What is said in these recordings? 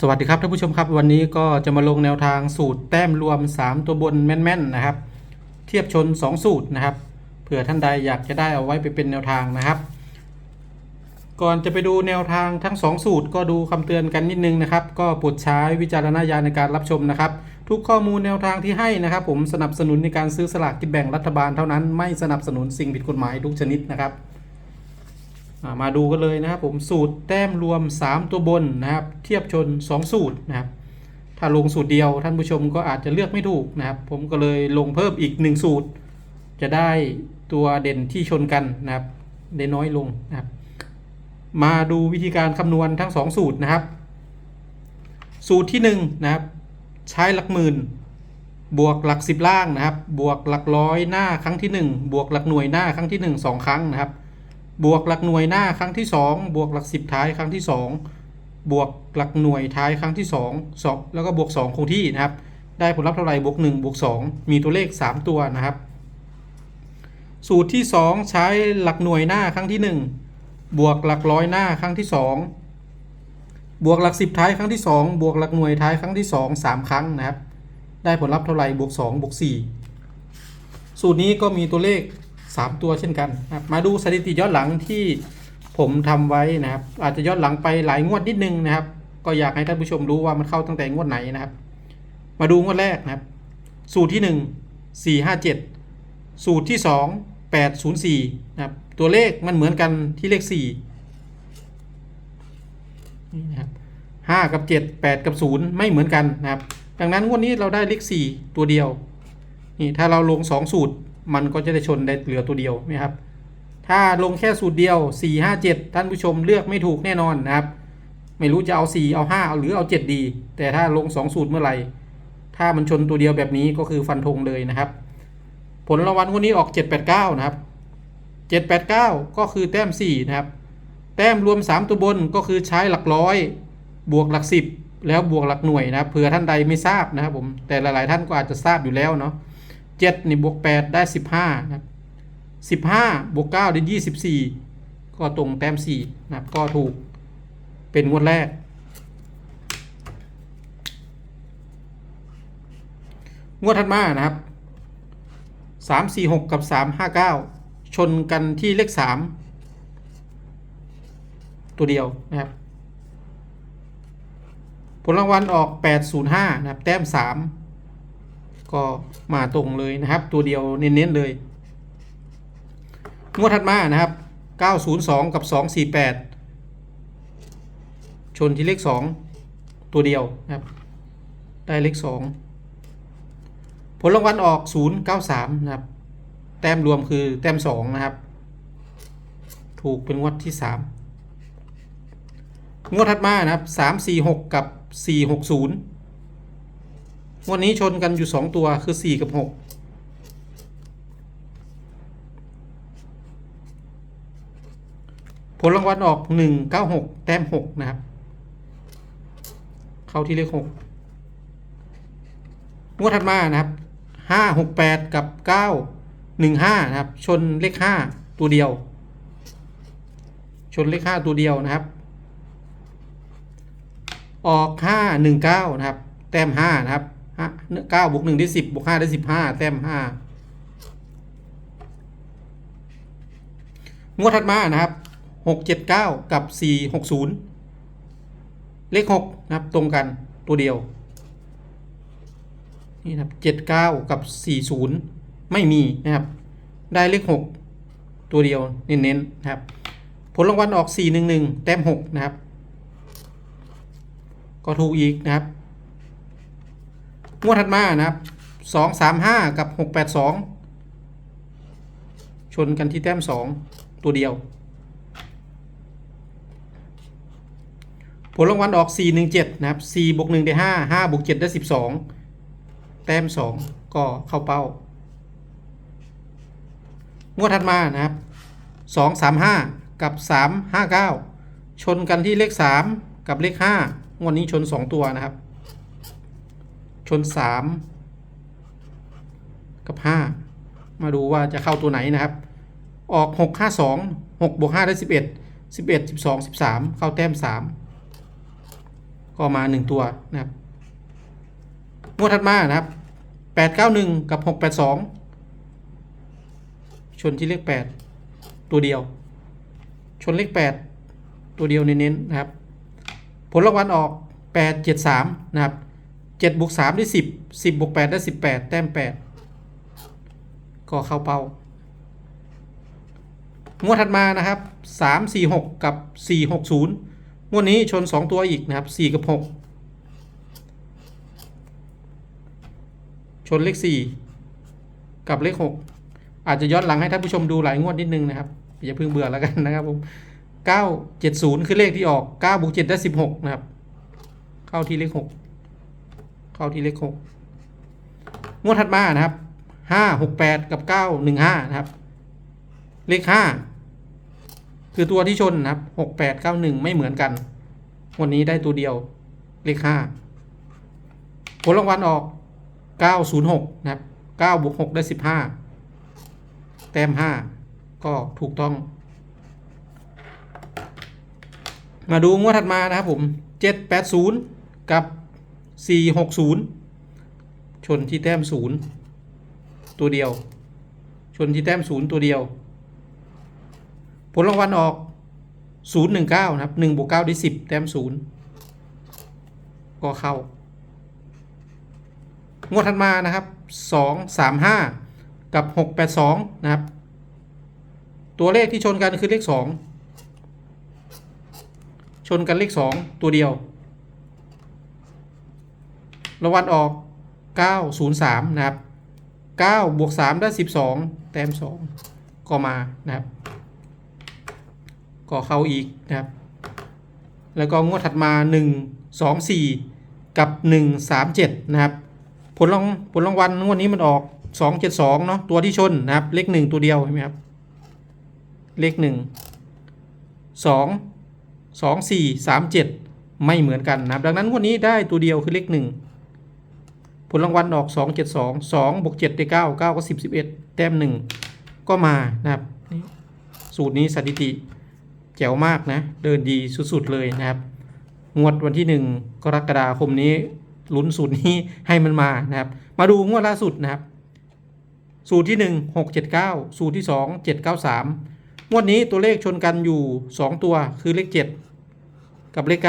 สวัสดีครับท่านผู้ชมครับวันนี้ก็จะมาลงแนวทางสูตรแต้มรวม 3 ตัวบนแม่นๆนะครับ เทียบชน 2 สูตรนะครับเผื่อท่านใดอยากจะได้เอาไว้ไปเป็นแนวทางนะครับ ก่อนจะไปดูแนวทางทั้ง 2 สูตรก็ดูคำเตือนกันนิดนึงนะครับ ก็โปรดใช้วิจารณญาณในการรับชมนะครับ ทุกข้อมูลแนวทางที่ให้นะครับ ผมสนับสนุนในการซื้อสลากกินแบ่งรัฐบาลเท่านั้นไม่สนับสนุนสิ่งผิดกฎหมายทุกชนิดนะครับ มาดูกันเลยนะครับผมสูตรแต้มรวม 3 ตัวบนนะครับ เทียบชน 2 สูตรนะครับ ถ้าลงสูตรเดียวท่านผู้ชมก็อาจจะเลือกไม่ถูกนะครับ ผมก็เลยลงเพิ่มอีก 1 สูตร จะได้ตัวเด่นที่ชนกันนะครับได้น้อยลงนะครับ มาดูวิธีการคำนวณทั้ง 2 สูตรนะครับ สูตรที่1นะครับ ใช้หลักหมื่น บวกหลัก 10 ล่างนะครับ บวกหลักร้อยหน้าครั้งที่ 1 บวกหลักหน่วยหน้าครั้งที่ 1 2 ครั้งนะครับ บวกหลักหน่วยหน้าครั้งที่ 2 บวกหลัก 10 ท้ายครั้งที่ 2 บวกหลักหน่วยท้ายครั้งที่2 2แล้วก็บวก 2 คงที่นะครับ ได้ผลลัพธ์เท่าไหร่บวก1บวก2 มีตัวเลข 3 ตัวนะครับ สูตรที่ 2 ใช้หลักหน่วยหน้าครั้งที่ 1 บวกหลักร้อยหน้าครั้งที่ 2 บวกหลัก 10 ท้ายครั้งที่ 2 บวกหลักหน่วยท้ายครั้งที่ 2 3 ครั้งนะครับ ได้ผลลัพธ์เท่าไหร่บวก2บวก4สูตรนี้ก็มีตัวเลข 3 ตัวเช่นกันนะครับมาดูสถิติย้อนหลังที่ผมทำไว้นะครับ อาจจะย้อนหลังไปหลายงวดนิดนึงนะครับ ก็อยากให้ท่านผู้ชมรู้ว่ามันเข้าตั้งแต่งวดไหนนะครับ มาดูงวดแรกนะครับ สูตรที่ 1 4 5 7 สูตรที่ 2 8 0 4นะครับตัวเลขมันเหมือนกันที่เลข4นี่นะครับ5กับ 7 8 กับ 0 ไม่เหมือนกันนะครับ ดังนั้นงวดนี้เราได้เลข 4 ตัวเดียวนี่ถ้าเราลง 2 สูตร มันก็จะได้ชนได้เหลือตัวเดียวนะครับ ถ้าลงแค่สูตรเดียว 4 5 7 ท่านผู้ชมเลือกไม่ถูกแน่นอนนะครับ ไม่รู้จะเอา 4 เอา 5 เอาหรือเอา 7 ดี แต่ถ้าลง 2 สูตรเมื่อไหร่ ถ้ามันชนตัวเดียวแบบนี้ก็คือฟันธงเลยนะครับ ผลรางวัลวันนี้ออก 789 นะครับ 789 ก็คือแต้ม 4 นะครับ แต้มรวม 3 ตัวบนก็คือใช้หลักร้อย บวกหลัก 10 แล้วบวกหลักหน่วยนะครับเผื่อท่านใดไม่ทราบนะครับผมแต่หลาย ๆ ท่านก็อาจจะทราบอยู่แล้วเนาะ เจ็ดนี่บวกแปดได้สิบห้านะครับสิบห้าบวกเก้าได้ยี่สิบสี่ก็ตรงแต้มสี่นะครับก็ถูกเป็นงวดแรก งวดถัดมานะครับสามสี่หกกับสามห้าเก้าชนกันที่เลขสามตัวเดียวนะครับ ผลรางวัลออก 805 นะครับ แต้ม 3 ก็มาตรงเลยนะครับ ตัวเดียวเน้นๆเลย งวดถัดมานะครับ 902 กับ 248 ชนที่เลข 2 ตัวเดียวนะครับ ได้เลข 2 ผลรางวัลออก 093 นะครับ แต้มรวมคือแต้ม 2 นะครับ ถูกเป็นงวดที่ 3 งวดถัดมานะครับ 346 กับ 460 วันนี้ชนกันอยู่สองตัวคือสี่กับหกผลรางวัลออกหนึ่งเก้าหกแต้มหกนะครับ เข้าที่เลขหกงวดถัดมานะครับห้าหกแปดกับเก้าหนึ่งห้านะครับ ชนเลขห้าตัวเดียว ชนเลขห้าตัวเดียวนะครับ ออกห้าหนึ่งเก้านะครับ แต้มห้านะครับ เก้าบวกหนึ่งได้สิบบวกห้าได้สิบห้าแต้มห้างวดถัดมานะครับหกเจ็ดเก้ากับสี่หกศูนย์เลขหกนะครับตรงกันตัวเดียว นี่นะครับเจ็ดเก้ากับสี่ศูนย์ไม่มีนะครับ ได้เลขหกตัวเดียวเน้นๆนะครับ ผลรางวัลออกสี่หนึ่งหนึ่งแต้มหกนะครับ ก็ถูกอีกนะครับ งวดถัดมานะครับสองสามห้ากับหกแปดสองชนกันที่แต้มสองตัวเดียว ผลรางวัลออกสี่หนึ่งเจ็ดนะครับสี่บวกหนึ่งได้ห้าห้าบวกเจ็ดได้สิบสองแต้มสองก็เข้าเป้า งวดถัดมานะครับสองสามห้ากับสามห้าเก้าชนกันที่เลขสามกับเลขห้างวดนี้ชนสองตัวนะครับ นสามกับห้ามาดูว่าจะเข้าตัวไหนนะครับ ออกหกห้าสองหกบวกห้าได้สิบเอ็ดสิบเอ็ดสิบสองสิบสามเข้าแต้มสามก็มาหนึ่งตัวนะครับงวดถัดมานะครับแปดเก้าหนึ่งกับหกแปดสองชนที่เลขแปดตัวเดียว ชนเลขแปดตัวเดียวเน้นๆนะครับ ผลรางวัลออกแปดเจ็ดสามนะครับ เจ็ดบวกสามได้สิบสิบบวกแปดได้สิบแปดแต้มแปดก็เข้าเป้างวดถัดมานะครับสามสี่หกกับสี่หกศูนย์งวดนี้ชนสองตัวอีกนะครับสี่กับหกชนเลขสี่กับเลขหกอาจจะย้อนหลังให้ท่านผู้ชมดูหลายงวดนิดนึงนะครับอย่าเพิ่งเบื่อแล้วกันนะครับผมเก้าเจ็ดศูนย์คือเลขที่ออกเก้าบวกเจ็ดได้สิบหกนะครับ เข้าที่เลขหก เข้าที่เลขหกงวดถัดมานะครับห้าหกแปดกับเก้าหนึ่งห้านะครับ เลขห้าคือตัวที่ชนนะครับหกแปดเก้าหนึ่งไม่เหมือนกัน วันนี้ได้ตัวเดียวเลขห้าผลรางวัลออกเก้าศูนย์หกนะครับเก้าบวกหกได้สิบห้าแต้มห้าก็ถูกต้อง มาดูงวดถัดมานะครับผมเจ็ดแปดศูนย์กับ สี่หกศูนย์ชนที่แต้มศูนย์ตัวเดียว ชนที่แต้มศูนย์ตัวเดียว ผลรางวัลออก 019 นะครับ1บวก9ได้ 10 แต้ม 0 ก็เข้า งวดถัดมานะครับ 2 3 5 กับ 682 นะครับ ตัวเลขที่ชนกันคือเลข 2 ชนกันเลข 2 ตัวเดียว รางวัลออก 903 นะครับ 9 บวก 3 ได้ 12 แต้ม 2 ก็มานะครับ ก็เข้าอีกนะครับ แล้วก็งวดถัดมา 1 2 4 กับ 1 3 7 นะครับ ผลรางผลรางวัลงวดนี้มันออก 2 7 2 เนาะตัวที่ชนนะครับ เลข 1 ตัวเดียวเห็นไหมครับ เลข 1 2 2 4 3 7 ไม่เหมือนกันนะครับ ดังนั้นงวดนี้ได้ตัวเดียวคือเลข 1 ผลรางวัลออก 2 7 2 2บวก7ได้9 9 ก็ 10 11 แต้ม 1 ก็มานะครับสูตรนี้สถิติแจ๋วมากนะ เดินดีสุดๆเลยนะครับ งวดวันที่ 1 กรกฎาคมนี้ลุ้นสูตรนี้ให้มันมานะครับ มาดูงวดล่าสุดนะครับ สูตรที่ 1 6 7 9 สูตรที่ 2 7 9 3 งวดนี้ตัวเลขชนกันอยู่ 2 ตัวคือเลข 7 กับเลข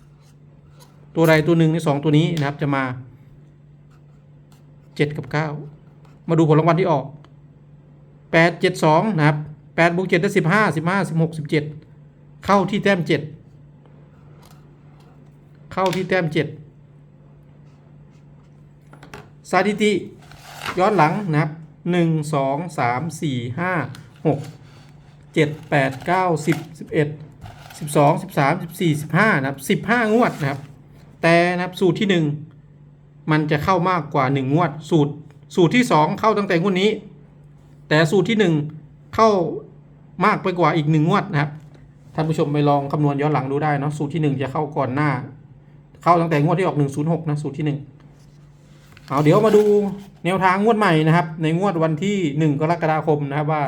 9 ตัวใดตัวหนึ่งใน 2 ตัวนี้นะครับจะมา 7 กับ 9 มาดูผลรางวัลที่ออก 8 7 2 นะครับแปดบวกเจ็ดได้สิบห้าสิบห้าสิบหกสิบเจ็ดเข้าที่แต้มเจ็ดเข้าที่แต้มเจ็ดสถิติ ย้อนหลังนะครับหนึ่งสองสามสี่ห้าหกเจ็ดแปดเก้าสิบสิบเอ็ดสิบสองสิบสามสิบสี่สิบห้านะครับสิบห้างวดนะครับ แต่นะครับสูตรที่หนึ่ง มันจะเข้ามากกว่าหนึ่งงวด สูตร สูตรที่สองเข้าตั้งแต่งวดนี้ แต่สูตรที่หนึ่งเข้ามากไปกว่าอีกหนึ่งงวดนะครับท่านผู้ชมไปลองคำนวณย้อนหลังดูได้เนาะสูตรที่หนึ่งจะเข้าก่อนหน้า เข้าตั้งแต่งวดที่ออกหนึ่งศูนย์หกนะสูตรที่หนึ่งเอาเดี๋ยวมาดูแนวทางงวดใหม่นะครับ ในงวดวันที่หนึ่งกรกฎาคมนะครับว่า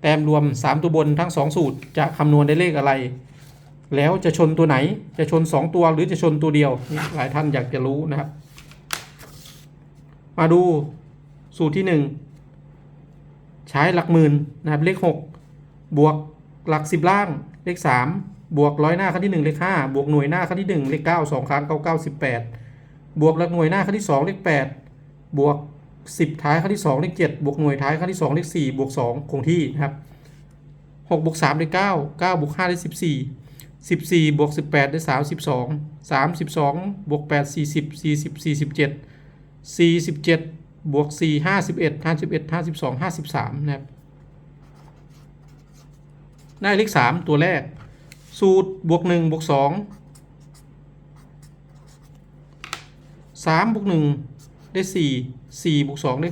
แต้มรวมสามตัวบนทั้งสองสูตรจะคำนวณได้เลขอะไรแล้วจะชนตัวไหน จะชนสองตัวหรือจะชนตัวเดียว หลายท่านอยากจะรู้นะครับ มาดูสูตรที่หนึ่งใช้หลักหมื่นนะครับเลข 6 บวกหลัก 10 ล่างเลข 3 บวกร้อยหน้าครั้งที่ 1 เลข 5 บวกหน่วยหน้าครั้งที่ 1 เลข 9 2 ครั้ง 9 9 18 บวกหลักหน่วยหน้าครั้งที่ 2 เลข 8 บวก 10 ท้ายครั้งที่ 2 เลข 7 บวกหน่วยท้ายครั้งที่ 2 เลข 4 บวก 2 คงที่นะครับ6บวก3ได้9 9บวก5ได้14 14บวก18ได้32 32บวก8 40 40 47 47 บวก 4 51 51 52 53 นะครับ ได้เลข 3 ตัวแรก สูตรบวก 1 บวก 2 3 บวก 1 ได้ 4 4 บวก 2 ได้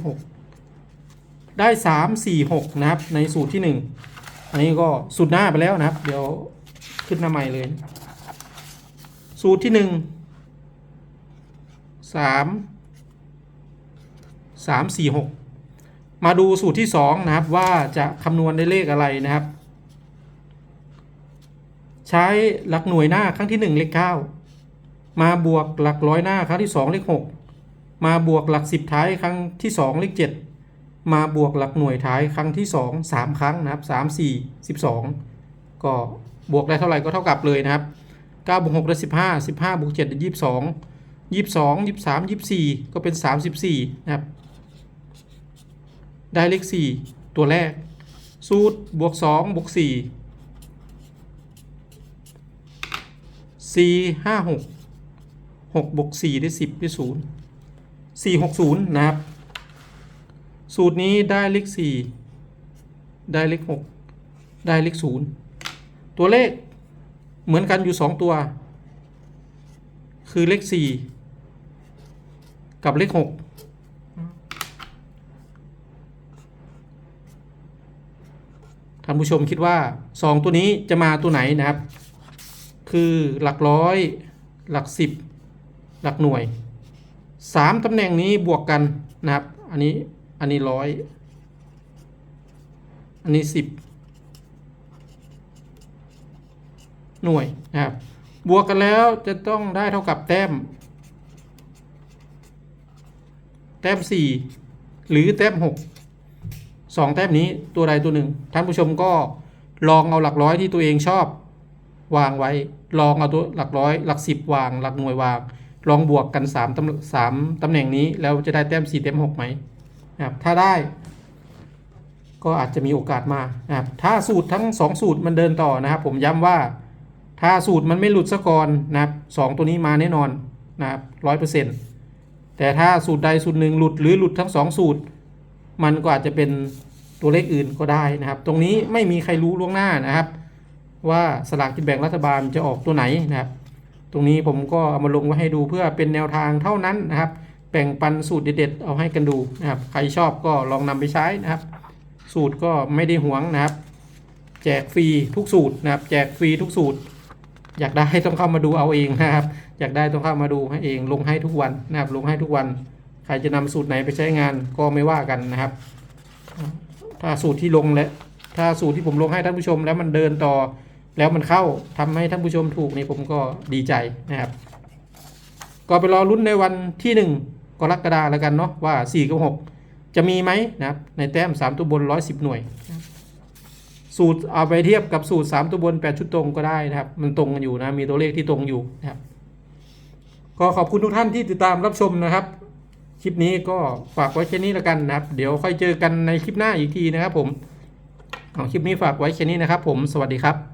6 ได้ 3 4 6 นะครับ ในสูตรที่ 1 อันนี้ก็สูตรหน้าไปแล้วนะครับ เดี๋ยวขึ้นหน้าใหม่เลย สูตรที่ 1 3 สามสี่หกมาดูสูตรที่สองนะครับว่าจะคำนวณได้เลขอะไรนะครับ ใช้หลักหน่วยหน้าครั้งที่หนึ่งเลขเก้ามาบวกหลักร้อยหน้าครั้งที่สองเลขหกมาบวกหลักสิบท้ายครั้งที่สองเลขเจ็ดมาบวกหลักหน่วยท้ายครั้งที่สองสามครั้งนะครับสามสี่สิบสองก็บวกได้เท่าไหร่ก็เท่ากับเลยนะครับเก้าบวกหกได้สิบห้าสิบห้าบวกเจ็ดได้ยี่สิบสองยี่สิบสองยี่สามยี่สี่ก็เป็นสามสิบสี่นะครับ ได้เลข 4 ตัวแรก สูตรบวก2บวก4 4 5 6 6บวก4ได้ 10 ได้ 0 4 6 0 นะครับ สูตรนี้ได้เลข 4 ได้เลข 6 ได้เลข 0 ตัวเลขเหมือนกันอยู่ 2 ตัว คือเลข 4 กับเลข 6านผู้ชมคิดว่าสองตัวนี้จะมาตัวไหนนะครับ คือหลักร้อย หลักสิบหลักหน่วยสามตำแหน่งนี้บวกกันนะครับ อันนี้อันนี้ร้อยอันนี้สิบหน่วยนะครับ บวกกันแล้วจะต้องได้เท่ากับแต้ม แต้มสี่หรือแต้มห กสองแต้มนี้ตัวใดตัวหนึ่ง ท่านผู้ชมก็ลองเอาหลักร้อยที่ตัวเองชอบ วางไว้ ลองเอาตัวหลักร้อย หลักสิบวาง หลักหน่วยวาง ลองบวกกันสามตำสามตำแหน่งนี้ แล้วจะได้แต้มสี่แต้มหกไหมนะครับถ้าได้ ก็อาจจะมีโอกาสมานะครับถ้าสูตรทั้งสองสูตรมันเดินต่อนะครับ ผมย้ำว่าถ้าสูตรมันไม่หลุดซะก่อนนะครับสองตัวนี้มาแน่นอนนะครับร้อยเปอร์เซ็นต์แต่ถ้าสูตรใดสูตรหนึ่งหลุดหรือหลุดทั้งสองสูตร มันก็อาจจะเป็นตัวเลขอื่นก็ได้นะครับ ตรงนี้ไม่มีใครรู้ล่วงหน้านะครับ ว่าสลากกินแบ่งรัฐบาลจะออกตัวไหนนะครับ ตรงนี้ผมก็เอามาลงไว้ให้ดูเพื่อเป็นแนวทางเท่านั้นนะครับ แบ่งปันสูตรเด็ดๆเอาให้กันดูนะครับ ใครชอบก็ลองนำไปใช้นะครับ สูตรก็ไม่ได้หวงนะครับ แจกฟรีทุกสูตรนะครับ แจกฟรีทุกสูตร อยากได้ต้องเข้ามาดูเอาเองนะครับ อยากได้ต้องเข้ามาดูให้เอง ลงให้ทุกวันนะครับ ลงให้ทุกวัน ใครจะนำสูตรไหนไปใช้งานก็ไม่ว่ากันนะครับ ถ้าสูตรที่ลงและถ้าสูตรที่ผมลงให้ท่านผู้ชม แล้วมันเดินต่อแล้วมันเข้าทำให้ท่านผู้ชมถูกนี่ผมก็ดีใจนะครับ ก็ไปรอลุ้นในวันที่หนึ่งกรกฎาคมแล้วกันเนาะว่า4กับ6จะมีไหมนะครับ ในแต้ม 3 ตัวบน 110 หน่วย สูตรเอาไปเทียบกับสูตร 3 ตัวบน 8 ชุดตรงก็ได้นะครับ มันตรงกันอยู่นะมีตัวเลขที่ตรงอยู่นะครับ ก็ขอบคุณทุกท่านที่ติดตามรับชมนะครับ คลิปนี้ก็ฝากไว้แค่นี้แล้วกันนะครับ เดี๋ยวค่อยเจอกันในคลิปหน้าอีกทีนะครับผมของคลิปนี้ฝากไว้แค่นี้นะครับผมสวัสดีครับ